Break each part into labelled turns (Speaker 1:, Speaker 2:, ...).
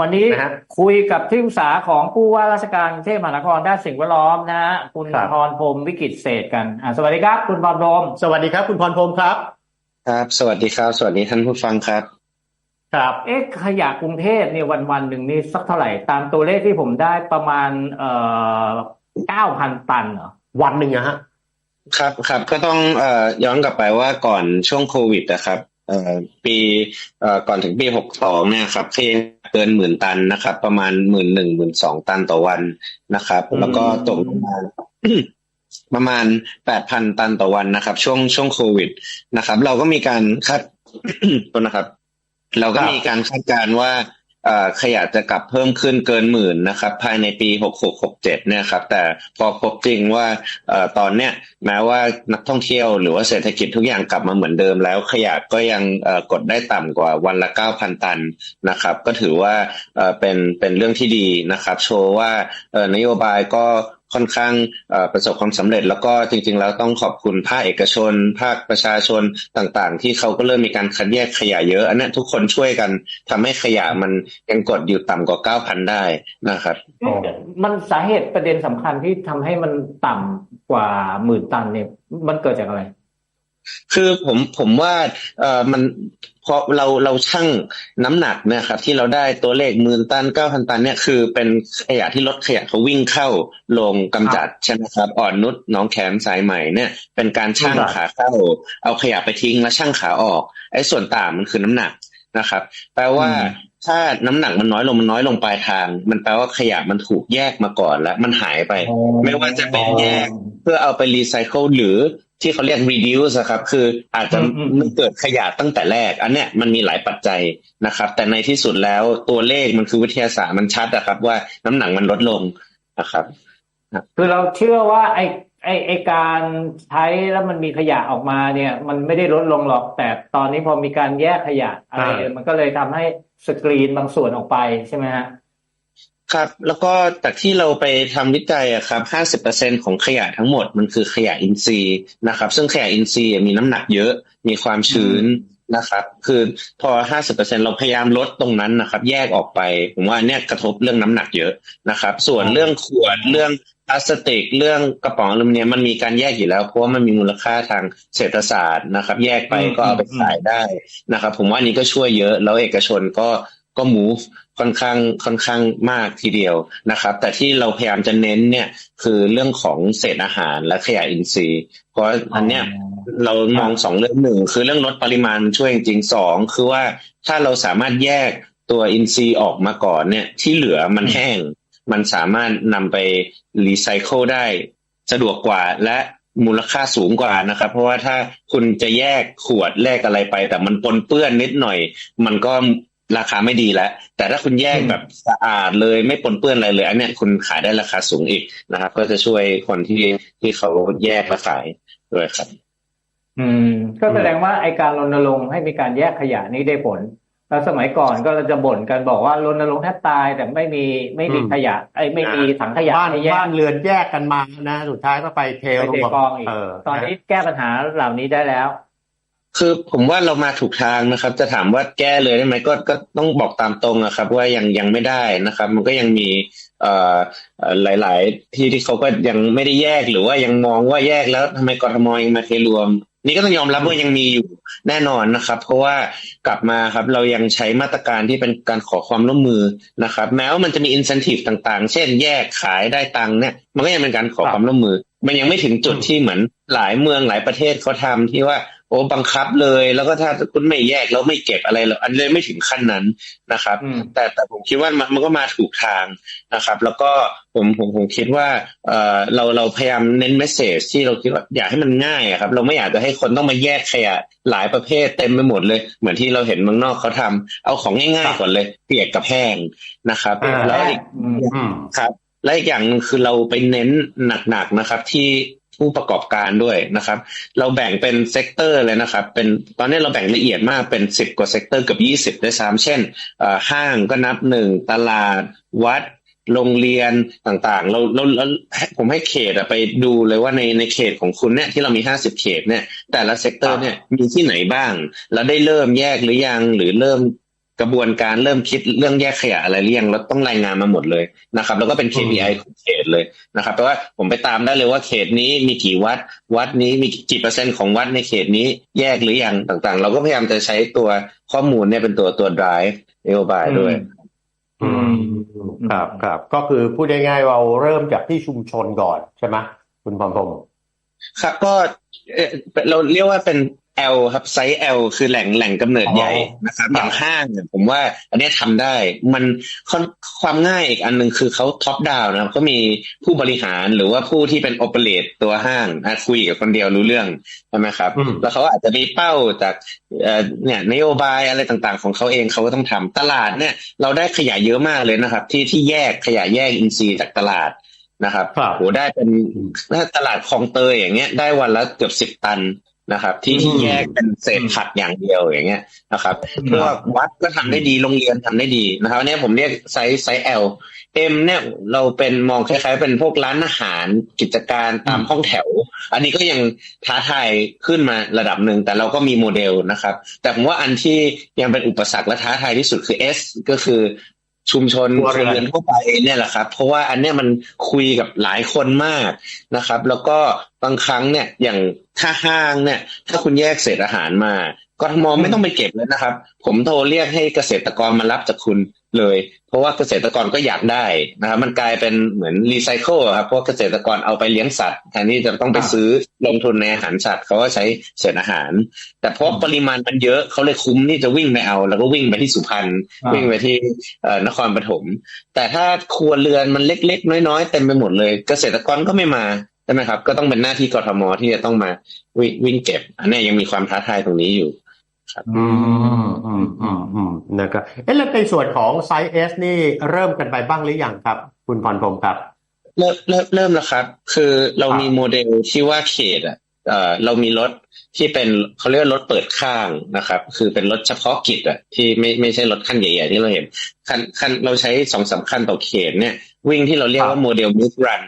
Speaker 1: วันนี้
Speaker 2: นะฮะ
Speaker 1: คุยกับที่ปรึกษาของผู้ว่าราชการกรุงเทพมหานครด้านสิ่งแวดล้อมนะฮะคุณ
Speaker 2: ครับ
Speaker 1: พรพรหมวิกิตเศษกันอ่าสวัสดีครับคุณพรพรหม
Speaker 2: สวัสดีครับ คุณพรพรหมครับ
Speaker 3: ครับ สวัสดีครับ สวัสดีท่านผู้ฟังครับ
Speaker 2: ครับ
Speaker 1: เอ๊ะขยะกรุงเทพเนี่ยวันวันๆหนึ่งนี่สักเท่าไหร่ ตามตัวเลขที่ผมได้ประมาณเอ่อเก้าพันตันเหรอ
Speaker 2: วันหนึ่งอะฮะ
Speaker 3: ครับครับก็ต้องเอ่อย้อนกลับไปว่าก่อนช่วงโควิดนะครับเอ่อ ปีเอ่อก่อนถึงปีหกสองเนี่ยครับขยะเกินหมื่นตันนะครับ ประมาณหมื่นหนึ่งหมื่นสองตันต่อวันนะครับ
Speaker 2: อืม
Speaker 3: แล้วก็ตกลงมาประมาณแปดพันตันต่อวันนะครับ ช่วงช่วงโควิดนะครับ เราก็มีการคาดตัวนะครับ เราก็มีการคาดการณ์ว่าเอ่อ ขยะจะกลับเพิ่มขึ้นเกินหมื่นนะครับ ภายในปี 6667 เนี่ยครับ แต่พอพบจริงว่าอตอนเนี้ยแม้ว่านักท่องเที่ยวหรือว่าเศรษฐกิจทุกอย่างกลับมาเหมือนเดิมแล้ว ขยะก็ยังกดได้ต่ำกว่าวันละเก้าพันตันนะครับ ก็ถือว่าเป็นเป็นเรื่องที่ดีนะครับ โชว์ว่านโยบายก็ ค่อนข้างเอ่อประสบความสำเร็จ แล้วก็จริง ๆ แล้วต้องขอบคุณภาคเอกชน ภาคประชาชนต่างๆ ที่เขาก็เริ่มมีการคัดแยกขยะเยอะ อันเนี้ยทุกคนช่วยกันทำให้ขยะมันยังกดอยู่ต่ำกว่าเก้าพันได้นะครับ
Speaker 1: เอ๊ะมันสาเหตุประเด็นสำคัญที่ทำให้มันต่ำกว่าหมื่นตันเนี่ยมันเกิดจากอะไร
Speaker 3: คือผมผมว่าเอ่อมัน พอเราเราชั่งน้ำหนักเนะครับ ที่เราได้ตัวเลขหมื่นตันเก้าพันตันเนี่ยคือเป็นขยะที่รถขยะเขาวิ่งเข้าโรงกำจัดใช่ไหมครับอ่อนนุชหน้องแขมสายใหม่เนี่ย เป็นการชั่ง
Speaker 1: ครับ
Speaker 3: ขาเข้า เอาขยะไปทิ้งแล้วชั่งขาออกไอ้ส่วนต่างมันคือน้ำหนักนะครับ แปลว่า
Speaker 1: อืม
Speaker 3: ถ้าน้ำหนักมันน้อยลงมันน้อยลงปลายทาง มันแปลว่าขยะมันถูกแยกมาก่อนแล้ว มันหายไป ไม่ว่าจะเป็นแยก เพื่อเอาไปรีไซเคิลหรือ ที่เขาเรียก reduce อะครับ คืออาจจะ
Speaker 1: อืมอืม
Speaker 3: ไม่เกิดขยะตั้งแต่แรก อันเนี้ยมันมีหลายปัจจัยนะครับ แต่ในที่สุดแล้วตัวเลขมันคือวิทยาศาสตร์มันชัดนะครับ ว่าน้ำหนักมันลดลงนะครับ
Speaker 1: คือเราเชื่อว่าไอ้ไอ้ไอ้การใช้แล้วมันมีขยะออกมาเนี่ย มันไม่ได้ลดลงหรอกแต่ตอนนี้พอมีการแยกขยะอะไร
Speaker 2: อ่า
Speaker 1: เนี่ยมันก็เลยทำให้สกรีนบางส่วนออกไปใช่ไหมฮะ
Speaker 3: ครับแล้วก็จากที่เราไปทำวิจัยอะครับ50%ของขยะทั้งหมดมันคือขยะอินทรีย์นะครับ ซึ่งขยะอินทรีย์มีน้ำหนักเยอะมีความชื้นนะครับ คือพอ50%เราพยายามลดตรงนั้นนะครับ แยกออกไป ผมว่าเนี่ยกระทบเรื่องน้ำหนักเยอะนะครับ ส่วน
Speaker 1: อ๋อ
Speaker 3: เรื่องขวดเรื่องพลาสติกเรื่องกระป๋องอลูมิเนียมมันมีการแยกอยู่แล้ว เพราะว่ามันมีมูลค่าทางเศรษฐศาสตร์นะครับ แยกไปก็เอาไปขายได้นะครับ ผมว่าอันนี้ก็ช่วยเยอะแล้วเอกชนก็ก็ move ค่อนข้างค่อนข้างมากทีเดียวนะครับ แต่ที่เราพยายามจะเน้นเนี่ยคือเรื่องของเศษอาหารและขยะอินทรีย์ เพราะอันเนี้ยเรามองสองเรื่องหนึ่งคือเรื่องลดปริมาณช่วยจริงๆสองคือว่าถ้าเราสามารถแยกตัวอินทรีย์ออกมาก่อนเนี่ยที่เหลือมันแห้ง มันสามารถนำไปรีไซเคิลได้สะดวกกว่าและมูลค่าสูงกว่านะครับ เพราะว่าถ้าคุณจะแยกขวดแลกอะไรไป แต่มันปนเปื้อนนิดหน่อย มันก็ ราคาไม่ดีแล้ว แต่ถ้าคุณแยก
Speaker 1: อืม
Speaker 3: แบบสะอาดเลยไม่ปนเปื้อนอะไรเลย อันเนี้ยคุณขายได้ราคาสูงอีกนะครับ ก็จะช่วยคนที่ที่เขาแยกและขายด้วยครับ
Speaker 1: อืม ก็แสดงว่าไอการรณรงค์ให้มีการแยกขยะนี้ได้ผลแล้วสมัยก่อนก็เราจะบ่นกันบอกว่ารณรงค์แทบตายแต่ไม่มีไม่มี
Speaker 2: อืม
Speaker 1: ขยะไอ้ยไม่มีถังขยะ
Speaker 2: บ้าน
Speaker 1: ให้แยก
Speaker 2: บ้านเรือนแยกกันมานะ สุดท้ายก็ไปเท
Speaker 1: ไป
Speaker 2: ร
Speaker 1: เท
Speaker 2: วม
Speaker 1: กองอีก
Speaker 2: เออ
Speaker 1: ตอนนี้แก้ปัญหาเหล่านี้ได้แล้ว
Speaker 3: คือผมว่าเรามาถูกทางนะครับ จะถามว่าแก้เลยได้ไหมก็ก็ต้องบอกตามตรงอะครับ ว่ายังยังไม่ได้นะครับ มันก็ยังมีเอ่อเอ่อหลาย ๆ ที่ที่เขาก็ยังไม่ได้แยกหรือว่ายังมองว่าแยกแล้วทำไมกทมยังมาเทรวม นี่ก็ต้องยอมรับว่ายังมีอยู่แน่นอนนะครับ เพราะว่ากลับมาครับเรายังใช้มาตรการที่เป็นการขอความร่วมมือนะครับ แม้ว่ามันจะมีอินเซนティブต่าง ๆ เช่น แยกขายได้ตังค์เนี่ย มันก็ยังเป็นการขอ
Speaker 1: ครับ
Speaker 3: ความร่วมมือ มันยังไม่ถึงจุด
Speaker 2: อืม
Speaker 3: ที่เหมือนหลายเมืองหลายประเทศเขาทำที่ว่า โอ้บังคับเลย แล้วก็ถ้าคุณไม่แยกแล้วไม่เก็บอะไรหรอกอันเลยไม่ถึงขั้นนั้นนะครับ
Speaker 1: อืม
Speaker 3: แต่แต่ผมคิดว่ามันมันก็มาถูกทางนะครับ แล้วก็ผมผมผมคิดว่าเออเราเราพยายามเน้นเมสเซจที่เราคิดว่าอยากให้มันง่ายอะครับ เราไม่อยากจะให้คนต้องมาแยกขยะหลายประเภทเต็มไปหมดเลย เหมือนที่เราเห็นเมืองนอกเขาทำเอาของง่ายๆก่อนเลย เปียกกับแห้งนะครับ
Speaker 2: อ่า
Speaker 3: แล้วอีก
Speaker 1: อืม
Speaker 2: อืม
Speaker 3: ครับและอีกอย่างหนึ่งคือเราไปเน้นหนักๆนะครับ ที่ ผู้ประกอบการด้วยนะครับ เราแบ่งเป็นเซกเตอร์เลยนะครับ เป็นตอนนี้เราแบ่งละเอียดมากเป็นสิบกว่าเซกเตอร์เกือบยี่สิบด้วยซ้ำเช่นอ่อห้างก็นับหนึ่งตลาดวัดโรงเรียนต่างๆ เราเราเราผมให้เขตอะไปดูเลยว่าในในเขตของคุณเนี่ยที่เรามีห้าสิบเขตเนี่ยแต่ละเซกเตอร์เนี่ยมีที่ไหนบ้าง แล้วได้เริ่มแยกหรือยังหรือเริ่ม กระบวนการเริ่มคิดเรื่องแยกขยะอะไรเรียงแล้วต้องรายงานมาหมดเลยนะครับ แล้วก็เป็น KPI ของเขตเลยนะครับแปลว่าผมไปตามได้เลยว่าเขตนี้มีกี่วัด วัดนี้มีกี่เปอร์เซ็นต์ของวัดในเขตนี้แยกหรือยังต่างๆ เราก็พยายามจะใช้ตัวข้อมูลเนี่ยเป็นตัวตัว drive นโยบายด้วย
Speaker 2: อืมครับครับก็คือพูดง่ายๆเราเริ่มจากที่ชุมชนก่อนใช่ไหมคุณพรพรหม
Speaker 3: ครับก็เอ่อเราเรียกว่าเป็น L ครับไซส์ L คือแหล่งแหล่งกำเนิดใหญ่นะครับอย่างห้างเนี่ยผมว่า อันเนี้ยทำได้ มันค่อนความง่ายอีกอันหนึ่งคือเขาท็อปดาวนะครับก็มีผู้บริหารหรือว่าผู้ที่เป็นโอเปเรตตัวห้างอะคุยกับคนเดียวรู้เรื่องใช่ไหมครับ
Speaker 2: อืม
Speaker 3: แล้วเขาอาจจะมีเป้าจากเอ่อเนี่ยนโยบายอะไรต่างๆ ของเขาเองเขาก็ต้องทำตลาดเนี่ย เราได้ขยะเยอะมากเลยนะครับ ที่ที่แยกขยะแยกอินทรีย์จากตลาดนะครับ
Speaker 2: ครับ
Speaker 3: โหได้เป็นถ้าตลาดคลองเตยอย่างเงี้ยได้วันละเกือบสิบตัน นะครับ ที่ที่
Speaker 2: อืม
Speaker 3: แยกเป็นเศษผักอย่างเดียวอย่างเงี้ยนะครับพวกวัดก็ทำได้ดีโรงเรียนทำได้ดีนะครับอันเนี้ยผมเรียกไซส์ไซส์ L M เนี่ยเราเป็นมองคล้ายๆ เป็นพวกร้านอาหารกิจการตามห้องแถว อันนี้ก็ยังท้าทายขึ้นมาระดับหนึ่งแต่เราก็มีโมเดลนะครับ แต่ผมว่าอันที่ยังเป็นอุปสรรคและท้าทายที่สุดคือ S ก็คือ ชุมชน
Speaker 2: ครัว
Speaker 3: ครัว
Speaker 2: เรือน
Speaker 3: เรือนทั่วไปเนี่ยแหละครับ เพราะว่าอันเนี้ยมันคุยกับหลายคนมากนะครับ แล้วก็บางครั้งเนี่ยอย่างถ้าห้างเนี่ย ถ้าคุณแยกเศษอาหารมากทมไม่ต้องไปเก็บเลยนะครับ ผมโทรเรียกให้เกษตรกรมารับจากคุณ เลย เพราะว่าเกษตรกรก็อยากได้นะครับมันกลายเป็นเหมือนรีไซเคิลครับเพราะว่าเกษตรกรเอาไปเลี้ยงสัตว์แทนที่จะต้องไปซื้อลงทุนในอาหารสัตว์เขาก็ใช้เศษอาหาร แต่เพราะปริมาณมันเยอะเขาเลยคุ้มที่จะวิ่งไปเอา แล้วก็วิ่งไปที่สุพรรณ
Speaker 1: อ่า
Speaker 3: วิ่งไปที่เอ่อนครปฐมแต่ถ้าครัวเรือนมันเล็ก ๆ น้อยๆเต็มไปหมดเลย เกษตรกรก็ไม่มาใช่ไหมครับ ก็ต้องเป็นหน้าที่กทมที่จะต้องมาวิ่งวิ่งเก็บ อันเนี้ยยังมีความท้าทายตรงนี้อยู่
Speaker 2: อืมอืมอืมอืมนะครับเอ๊ะแล้วในส่วนของไซส์ S นี่เริ่มกันไปบ้างหรือยังครับ คุณพรพรหมครับ
Speaker 3: เริ่มเริ่มเริ่มแล้วครับ คือเรามีโมเดลที่ว่าเขตอะเอ่อเรามีรถที่เป็นเขาเรียกว่ารถเปิดข้างนะครับ คือเป็นรถเฉพาะกิจอะที่ไม่ไม่ใช่รถคันใหญ่ๆที่เราเห็นคันคันเราใช้สองสามคันต่อเขตเนี่ย วิ่งที่เราเรียกว่าโมเดลมิสรัน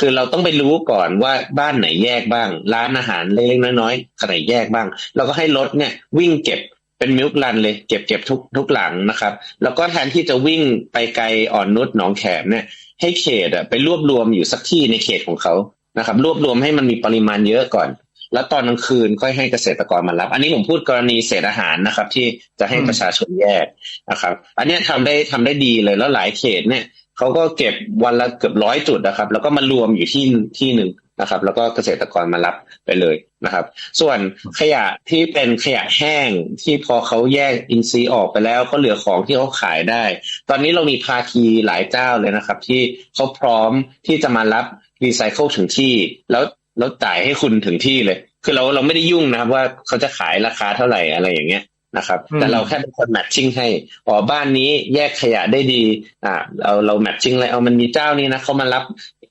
Speaker 3: คือเราต้องไปรู้ก่อนว่าบ้านไหนแยกบ้าง ร้านอาหารเล็กๆน้อยๆขนาดแยกบ้าง เราก็ให้รถเนี่ยวิ่งเก็บเป็นมิลรันเลยเก็บเก็บทุกทุกหลังนะครับ แล้วก็แทนที่จะวิ่งไปไกลอ่อนนุชหนองแขมเนี่ย ให้เขตอะไปรวบรวมอยู่สักที่ในเขตของเขานะครับ รวบรวมให้มันมีปริมาณเยอะก่อน แล้วตอนกลางคืนค่อยให้เกษตรกรมารับ อันนี้ผมพูดกรณีเศษอาหารนะครับ ที่จะให้ประชาชนแยกนะครับ อันเนี้ยทำได้ทำได้ดีเลยแล้วหลายเขตเนี่ย เขาก็เก็บวันละเกือบร้อยจุดนะครับ แล้วก็มารวมอยู่ที่ที่หนึ่งนะครับ แล้วก็เกษตรกรมารับไปเลยนะครับ ส่วนขยะที่เป็นขยะแห้งที่พอเขาแยกอินทรีย์ออกไปแล้วก็เหลือของที่เขาขายได้ ตอนนี้เรามีภาคีหลายเจ้าเลยนะครับ ที่เขาพร้อมที่จะมารับรีไซเคิลถึงที่ แล้วแล้วจ่ายให้คุณถึงที่เลย คือเราเราไม่ได้ยุ่งนะครับว่าเขาจะขายราคาเท่าไหร่อะไรอย่างเงี้ย นะครับ
Speaker 1: อืม
Speaker 3: แต่เราแค่เป็นคนแมทชิ่งให้อ๋อบ้านนี้แยกขยะได้ดีอ่าเราเราแมทชิ่งเลยเอามันมีเจ้านี้นะเขามารับ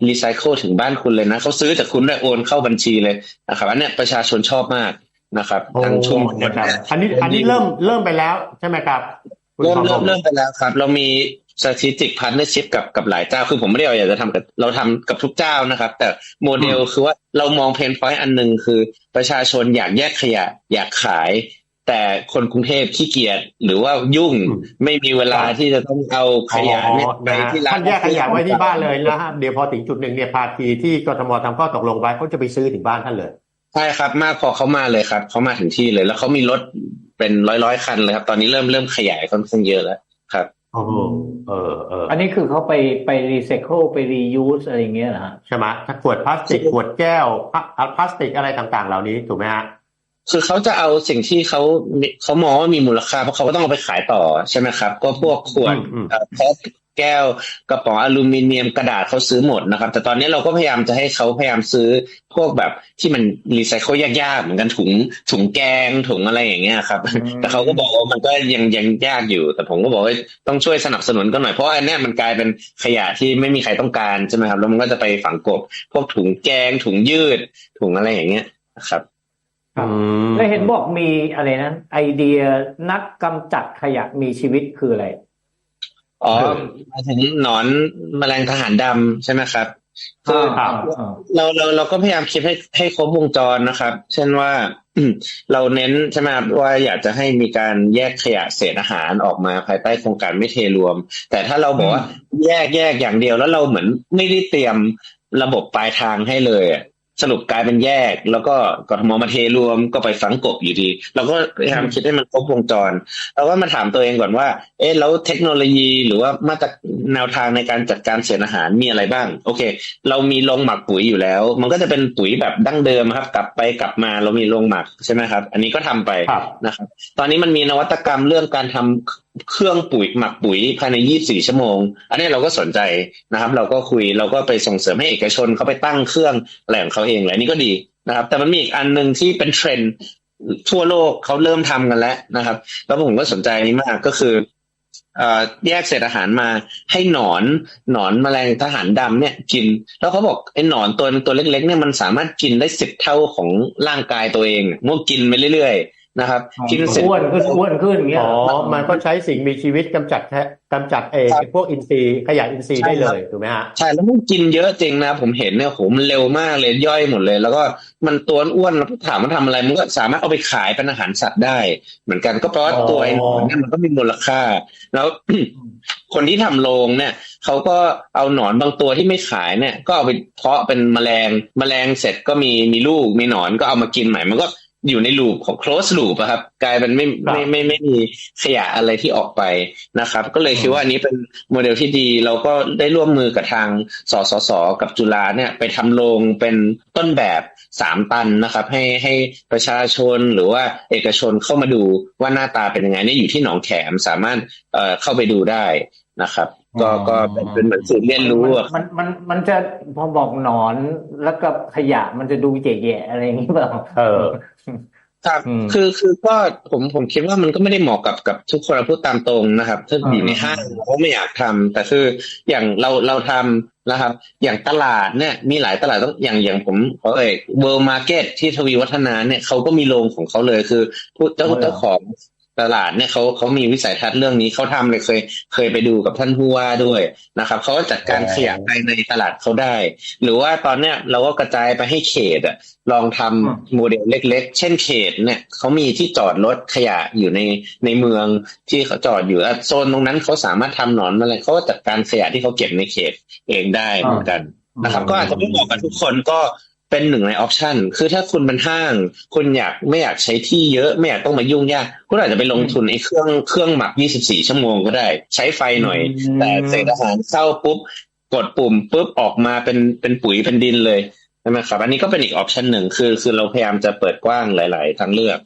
Speaker 3: รีไซเคิลถึงบ้านคุณเลยนะเขาซื้อจากคุณได้โอนเข้าบัญชีเลยนะครับ อันเนี้ยประชาชนชอบมากนะครับทางชุมชน
Speaker 2: นะครับ
Speaker 3: เนี่ย
Speaker 2: อันนี้อันนี้เริ่มเริ่มไปแล้วใช่ไหมครับคุณ
Speaker 3: เริ่ม
Speaker 2: พรพ
Speaker 3: เริ่
Speaker 2: ร
Speaker 3: ม
Speaker 2: ห
Speaker 3: เริ่มไปแล้วครับ เรามี strategic partnership กับกับหลายเจ้า คือผมไม่ได้อยากจะทำกับเราทำกับทุกเจ้านะครับ แต่โมเดลคือว่าเรามองเพนพอยต์อันหนึ่งคือประชาชนอยากแยกขยะ อยากขาย แต่คนกรุงเทพขี้เกียจหรือว่ายุ่ง
Speaker 2: อืม
Speaker 3: ไม่มีเวลาที่จะต้องเอาขยะเนี่ย
Speaker 2: อ๋อ
Speaker 3: ไป
Speaker 2: นะฮะ
Speaker 3: ที่ร้าน
Speaker 2: ท่านแยกขยะไว้ที่บ้านเลยนะฮะเดี๋ยวพอถึงจุดหนึ่งเนี่ยภาคีที่กทมทำข้อตกลงไว้เขาจะไปซื้อถึงบ้านท่านเลย
Speaker 3: ใช่ครับ มากพอเขามาเลยครับเขามาถึงที่เลย แล้วเขามีรถเป็นร้อยร้อยๆคันเลยครับ ตอนนี้เริ่มเริ่มขยายค่อนข้างเยอะแล้วครับ
Speaker 2: โอ้เออเออ
Speaker 1: อันนี้คือเขาไปไปรีไซเคิลไปรียูสอะไรอย่างเงี้ยนะฮะ
Speaker 2: ใช่ไหมถ้าขวดพลาสติกขวดแก้วพลาพลาสติกอะไรต่างๆ เหล่านี้ถูกไหมฮะ
Speaker 3: คือเขาจะเอาสิ่งที่เขาเขามองว่ามีมูลค่าเพราะเขาก็ต้องเอาไปขายต่อใช่ไหมครับ ก็พวกขวด
Speaker 2: อืมอืม
Speaker 3: เอ่อแพ็คแก้วกระป๋องอลูมิเนียมกระดาษเขาซื้อหมดนะครับ แต่ตอนนี้เราก็พยายามจะให้เขาพยายามซื้อพวกแบบที่มันรีไซเคิลยากๆ เหมือนกันถุงถุงแกงถุงอะไรอย่างเงี้ยครับ
Speaker 1: อืม
Speaker 3: แต่เขาก็บอกว่ามันก็ยังยังยากอยู่ แต่ผมก็บอกว่าต้องช่วยสนับสนุนกันหน่อยเพราะว่าอันเนี้ยมันกลายเป็นขยะที่ไม่มีใครต้องการใช่ไหมครับแล้วมันก็จะไปฝังกลบพวกถุงแกงถุงยืดถุงอะไรอย่างเงี้ยนะครับ
Speaker 1: ครับ
Speaker 2: อืม
Speaker 1: แล้วเห็นบอกมีอะไรนะไอเดียนักกำจัดขยะมีชีวิตคืออะไร
Speaker 3: อ๋อหมายถึงหนอนแมลงทหารดำใช่ไหมครับคือ
Speaker 2: ครับ
Speaker 1: อ่า
Speaker 3: เราเราเราก็พยายามคิดให้ให้ครบวงจรนะครับ เช่นว่าเราเน้นใช่ไหมครับว่าอยากจะให้มีการแยกขยะเศษอาหารออกมาภายใต้โครงการไม่เทรวม แต่ถ้าเราบอกว่าแยกแยกอย่างเดียวแล้วเราเหมือนไม่ได้เตรียมระบบปลายทางให้เลยอะ สรุปกลายเป็นแยก แล้วก็กทมมาเทรวมก็ไปฝังกบอยู่ดี เราก็พยายามคิดให้มันครบวงจรเราก็มาถามตัวเองก่อนว่า เอ๊ะแล้วเทคโนโลยีหรือว่ามาตรแนวทางในการจัดการเศษอาหารมีอะไรบ้าง โอเค เรามีโรงหมักปุ๋ยอยู่แล้ว มันก็จะเป็นปุ๋ยแบบดั้งเดิมครับ กลับไปกลับมาเรามีโรงหมักใช่ไหมครับ อันนี้ก็ทำไป
Speaker 2: ครับ
Speaker 3: นะครับ ตอนนี้มันมีนวัตกรรมเรื่องการทำ เครื่องปุ๋ยหมักปุ๋ยภายใน 24 ชั่วโมง อันนี้เราก็สนใจนะครับ เราก็คุยเราก็ไปส่งเสริมให้เอกชนเขาไปตั้งเครื่องอะไรของเขาเองแหละอันนี้ก็ดีนะครับ แต่มันมีอีกอันหนึ่งที่เป็นเทรนด์ทั่วโลกเขาเริ่มทำกันแล้วนะครับ แล้วผมก็สนใจนี้มากก็คือแยกเศษอาหารมาให้หนอนหนอนแมลงทหารดำเนี่ยกิน แล้วเขาบอกไอ้หนอนตัวตัวเล็กๆเนี่ยมันสามารถกินได้สิบเท่าของร่างกายตัวเองมั่วกินไปเรื่อยๆ นะครับกินเสร็จ
Speaker 1: อ้วนขึ้นอ้วนขึ้นอย่างเงี้ย
Speaker 2: อ๋อมันก็ใช้สิ่งมีชีวิตกำจัดแทะกำจัดเอ
Speaker 3: ครับ
Speaker 2: พวกอินทรีย์ขยะอินทรีย์
Speaker 3: ใช่
Speaker 2: ได้
Speaker 3: ค
Speaker 2: เล
Speaker 3: รับ
Speaker 2: ยถูกไหมฮะ
Speaker 3: ใช่แล้วมันกินเยอะจริงนะ ผมเห็นเนี่ยโหมันเร็วมากเลยย่อยหมดเลย แล้วก็มันตัวอ้วนแล้วถามมันทำอะไรมันก็สามารถเอาไปขายเป็นอาหารสัตว์ได้ เหมือนกันก็เพราะว่า
Speaker 2: อ๋อ
Speaker 3: ตัวไอ้หนอนเนี่ยมันก็มีมูลค่า แล้วคนที่ทำโรงเนี่ยเขาก็เอาหนอนบางตัวที่ไม่ขายเนี่ย ก็เอาไปเพาะเป็นแมลงแมลงเสร็จก็มีมีลูกมีหนอนก็เอามากินใหม่มันก็ อยู่ในลูปของ close loop อะครับ กลายเป็นไม่
Speaker 2: ครับ
Speaker 3: ไม่ไม่ไม่ไม่มีขยะอะไรที่ออกไปนะครับ ก็เลยคิดว่าอันนี้เป็นโมเดลที่ดี เราก็ได้ร่วมมือกับทางสสส กับจุฬาเนี่ยไปทำโรงเป็นต้นแบบสามตันนะครับ ให้ให้ประชาชนหรือว่าเอกชนเข้ามาดูว่าหน้าตาเป็นยังไงเนี่ยอยู่ที่หนองแขมสามารถเอ่อเข้าไปดูได้ นะครับ ก็ก็เป็นเป็นเหมือนสื่อเรียนรู้อะ
Speaker 1: มันมันมันจะพอบอกหนอนแล้วกับขยะมันจะดูแย่ๆอะไรอย่างนี้เปล่า
Speaker 2: เออ
Speaker 3: ครับ
Speaker 1: อืม
Speaker 3: คือคือก็ผมผมคิดว่ามันก็ไม่ได้เหมาะกับกับทุกคนเราพูดตามตรงนะครับถ้า
Speaker 1: อ่า
Speaker 3: อยู่ในห้างเขาไม่อยากทำแต่คืออย่างเราเราทำนะครับ อย่างตลาดเนี่ย มีหลายตลาดต้องอย่างอย่างผมเขาเอ่ยเวิร์มาร์เก็ตที่ทวีวัฒนาเนี่ยเขาก็มีโรงของเขาเลยคือผู้เจ้า
Speaker 1: อ๋อเหรอ
Speaker 3: เจ้าของ ตลาดเนี่ยเขาเขามีวิสัยทัศน์เรื่องนี้เขาทำเลยเคยเคยไปดูกับท่านผู้ว่าด้วยนะครับเขาก็จัดการ
Speaker 2: อ๋อ
Speaker 3: ขยะภายในตลาดเขาได้ หรือว่าตอนเนี้ยเราก็กระจายไปให้เขตอะลองทำ
Speaker 1: อืม
Speaker 3: โมเดลเล็ก ๆ เช่นเขตเนี่ยเขามีที่จอดรถขยะอยู่ในในเมืองที่เขาจอดอยู่อะโซนตรงนั้นเขาสามารถทำหนอนอะไรเขาก็จัดการขยะที่เขาเก็บในเขตเองได้เหมือนกันนะครับ ก็อาจจะไม่เหมาะกับทุกคนก็ เป็นหนึ่งในออปชันคือถ้าคุณเป็นห้าง คุณอยากไม่อยากใช้ที่เยอะไม่อยากต้องมายุ่งยาก คุณอาจจะไปลงทุนไอ้เครื่องเครื่องหมัก 24 ชั่วโมงก็ได้ ใช้ไฟหน่อย แต่เศษอาหารเข้าปุ๊บ กดปุ่มปุ๊บออกมาเป็นเป็นปุ๋ยเป็นดินเลยใช่ไหมครับ อันนี้ก็เป็นอีกออปชันหนึ่งคือคือเราพยายามจะเปิดกว้างหลาย ๆ ทางเลือก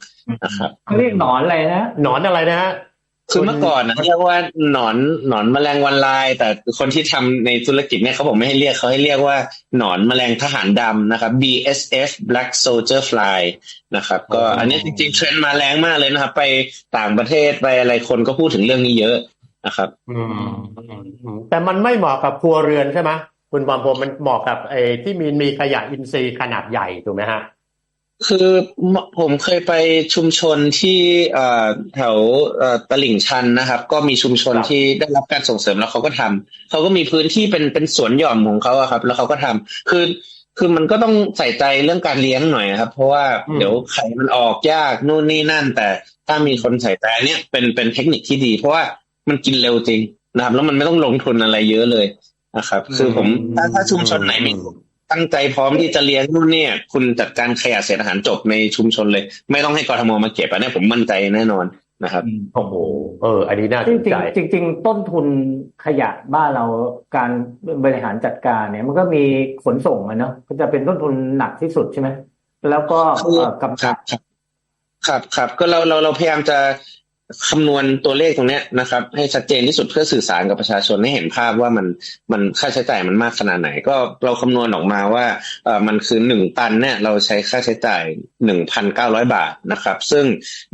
Speaker 3: นะครับ
Speaker 1: เขาเรียกหนอนอะไรนะ
Speaker 2: หนอนอะไรนะฮะ
Speaker 3: คือเมื่อก่อนนะเรียกว่าหนอนหนอนแมลงวันลาย แต่คนที่ทำในธุรกิจเนี่ยเขาบอกไม่ให้เรียกเขาให้เรียกว่าหนอนแมลงทหารดำนะครับ BSF Black Soldier Fly นะครับ ก็
Speaker 2: อ๋ออั
Speaker 3: อันนี้จริงๆเทรนด์มาแรงมากเลยนะครับ ไปต่างประเทศไปอะไรคนก็พูดถึงเรื่องนี้เยอะนะครับ
Speaker 2: อืมอืมแต่มันไม่เหมาะกับครัวเรือนใช่ไหมคุณบอมพรมมันเหมาะกับไอ้ที่มีมีขยะอินทรีย์ขนาดใหญ่ถูกไหมฮะ
Speaker 3: คือผมเคยไปชุมชนที่เอ่อแถวเอ่อตลิ่งชันนะครับ ก็มีชุมชน
Speaker 2: ครับ
Speaker 3: ที่ได้รับการส่งเสริมแล้วเขาก็ทำเขาก็มีพื้นที่เป็นเป็นสวนหย่อมของเขาอะครับ แล้วเขาก็ทำคือคือมันก็ต้องใส่ใจเรื่องการเลี้ยงหน่อยนะครับ เพราะว่า
Speaker 2: อืม
Speaker 3: เดี๋ยวไข่มันออกยากนู่นนี่นั่น แต่ถ้ามีคนใส่ใจอันเนี่ยเป็นเป็นเทคนิคที่ดี เพราะว่ามันกินเร็วจริงนะครับ แล้วมันไม่ต้องลงทุนอะไรเยอะเลยนะครับ คือผมถ้าถ้าชุมชนไหนมี ตั้งใจพร้อมที่จะเลี้ยงนู่นเนี่ย คุณจัดการขยะเศษอาหารจบในชุมชนเลย ไม่ต้องให้กรทมมาเก็บอันนี้ผมมั่นใจแน่นอนนะครับ
Speaker 2: โอ้โหเออ อันนี้น่า
Speaker 1: จ
Speaker 2: ส
Speaker 1: ริ
Speaker 2: น
Speaker 1: ง
Speaker 2: ใจ
Speaker 1: ๆจริงๆต้นทุนขยะบ้านเราการบริหารจัดการเนี่ย มันก็มีขนส่งอะเนาะก็จะเป็นต้นทุนหนักที่สุดใช่ไหมแล้วก็
Speaker 3: คือ
Speaker 1: เอ่อกำ
Speaker 3: ครั
Speaker 1: กับ
Speaker 3: ครับครับครับก็เราเราเราพยายามจะ คำนวณตัวเลขตรงนี้นะครับ ให้ชัดเจนที่สุดเพื่อสื่อสารกับประชาชนให้เห็นภาพว่ามันมันค่าใช้จ่ายมันมากขนาดไหน ก็เราคำนวณออกมาว่าเออมันคือหนึ่งตันเนี่ยเราใช้ค่าใช้จ่ายหนึ่งพันเก้าร้อยบาทนะครับ ซึ่ง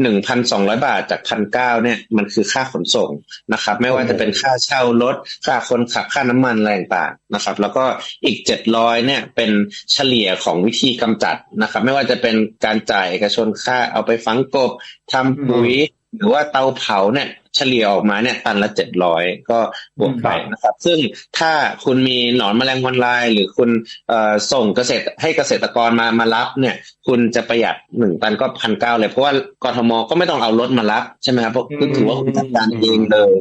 Speaker 3: หนึ่งพันสองร้อยบาทจากพันเก้าเนี่ยมันคือค่าขนส่งนะครับ ไม่ว่าจะเป็นค่าเช่ารถค่าคนขับค่าน้ำมันอะไรต่างๆนะครับ แล้วก็อีกเจ็ดร้อยเนี่ยเป็นเฉลี่ยของวิธีกำจัดนะครับ ไม่ว่าจะเป็นการจ่ายเอกชนค่าเอาไปฝังกบทำปุ๋ย หรือว่าเตาเผาเนี่ยเฉลี่ยออกมาเนี่ยตันละเจ็ดร้อยก็บวกไปนะครับ ซึ่งถ้าคุณมีหนอนแมลงวันลาย หรือคุณเอ่อส่งเกษตรให้เกษตรกรมามารับเนี่ย คุณจะประหยัดหนึ่งตันก็พันเก้าเลยเพราะว่ากทมก็ไม่ต้องเอารถมารับใช่ไหมครับเพราะคุณถือว่าคุณจัดการเองเลย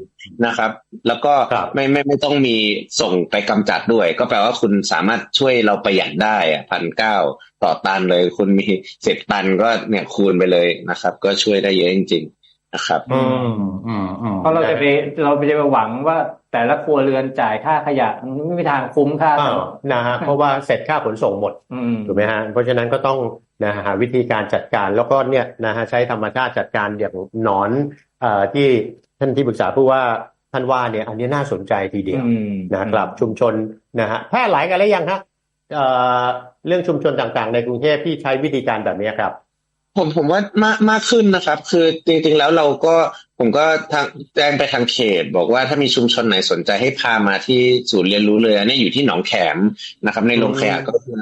Speaker 3: นะครับ แล้วก็
Speaker 2: ครับ
Speaker 3: ไม่ไม่ไม่ต้องมีส่งไปกำจัดด้วย ก็แปลว่าคุณสามารถช่วยเราประหยัดได้อะพันเก้าต่อตันเลย คุณมีสิบตันก็เนี่ยคูณไปเลยนะครับ ก็ช่วยได้เยอะจริงๆ นะครับ
Speaker 2: อืมอืมอืม
Speaker 1: เพราะเราจะไปเราจะไปหวังว่าแต่ละครัวเรือนจ่ายค่าขยะมันไม่มีทางคุ้มค่า
Speaker 2: อ้าวนะฮะเพราะว่าเสร็จค่าขนส่งหมด
Speaker 1: อืม
Speaker 2: ถูกไหมฮะเพราะฉะนั้นก็ต้องนะฮะหาวิธีการจัดการแล้วก็เนี่ยนะฮะใช้ธรรมชาติจัดการอย่างหนอนเอ่อที่ท่านที่ปรึกษาผู้ว่าท่านว่าเนี่ยอันนี้น่าสนใจทีเดียว
Speaker 1: อืม
Speaker 2: นะครับชุมชนนะฮะแพร่หลายกันแล้วยังฮะเอ่อเรื่องชุมชนต่างๆ ในกรุงเทพที่ใช้วิธีการแบบนี้ครับ
Speaker 3: ผมผมว่ามากมากขึ้นนะครับ คือจริงๆแล้วเราก็ผมก็ทางแจ้งไปทางเขต บอกว่าถ้ามีชุมชนไหนสนใจให้พามาที่ศูนย์เรียนรู้เลยอันนี้อยู่ที่หนองแขมนะครับ ในโรงขยะก็คือ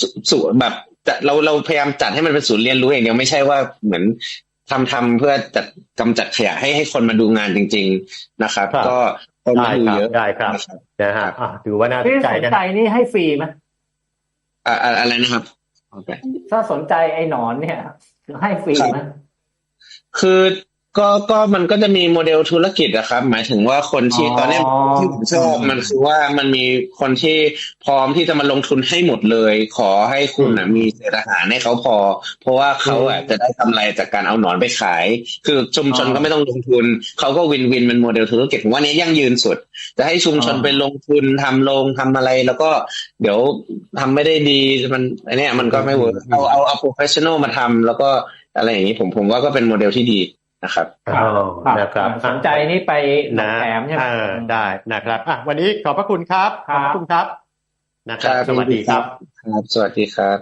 Speaker 3: สุสุแบบจะเราเราพยายามจัดให้มันเป็นศูนย์เรียนรู้อย่างเดียวไม่ใช่ว่าเหมือนทำทำเพื่อจัดกำจัดขยะให้ให้คนมาดูงานจริง ๆนะครับ
Speaker 2: ครับ
Speaker 3: ก็คนมา
Speaker 2: ได้
Speaker 3: ดู
Speaker 2: ครับ
Speaker 3: เยอะ
Speaker 2: ได้ครับ
Speaker 3: นะครับ
Speaker 2: นะฮะอะถือว่าน่าสน
Speaker 1: ที่
Speaker 2: ใจ
Speaker 1: สน
Speaker 2: นะ
Speaker 1: ใจนี่ให้ฟรีไหม
Speaker 3: อ่าอ่าอะไรนะครับโอเค
Speaker 1: ถ้าสนใจไอ้หนอนเนี่ยให้ฟรีไหม
Speaker 3: คือ ก็ก็มันก็จะมีโมเดลธุรกิจอะครับ หมายถึงว่าคนที่
Speaker 1: อ๋อ
Speaker 3: ตอนเนี้ยที่ผมชอบมันคือว่ามันมีคนที่พร้อมที่จะมาลงทุนให้หมดเลย ขอให้คุณอะมีเศษอาหารให้เขาพอ เพราะว่าเขาอะจะได้กำไรจากการเอาหนอนไปขาย คือชุมชนก็ไม่ต้องลงทุนเขาก็วินวินเป็นโมเดลธุรกิจผมว่าเนี้ยยั่งยืนสุด จะให้ชุมชนไปลงทุนทำโรงทำอะไร แล้วก็เดี๋ยวทำไม่ได้ดีมันไอเนี้ยมันก็ไม่เวิร์กเอาเอาเอาโปรเฟชชั่นอลมาทำแล้วก็อะไรอย่างนี้ผมผมว่าก็เป็นโมเดลที่ดี นะครับ
Speaker 2: อ๋อนะครับ
Speaker 1: สนใจนี่ไปหนอง
Speaker 2: นะ
Speaker 1: แถมใช่ไหม
Speaker 2: เออได้นะครับอะวันนี้ขอบพระคุณครับ
Speaker 1: ค
Speaker 2: ข
Speaker 1: รั
Speaker 2: อบบพระคุณครับนะครับ
Speaker 3: ครับ
Speaker 2: สวัสดีครับ
Speaker 3: ครับ สวัสดีครับ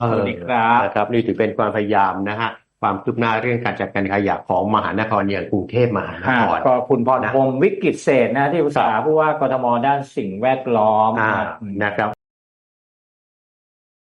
Speaker 2: เออ
Speaker 1: สวัสดีครับ
Speaker 2: นะครับ นี่ถือเป็นความพยายามนะฮะความคืบหน้าเรื่องการจัดการขยะของมหานครอย่างกรุงเทพมหาน
Speaker 1: อ่า
Speaker 2: คร
Speaker 1: ก็คุณพรพรหมวิกฤตเศรษฐ์นะที่ปรึกษาผู้ว่ากทมด้านสิ่งแวดล้อม
Speaker 2: อ่า
Speaker 1: อืม
Speaker 2: นะครับ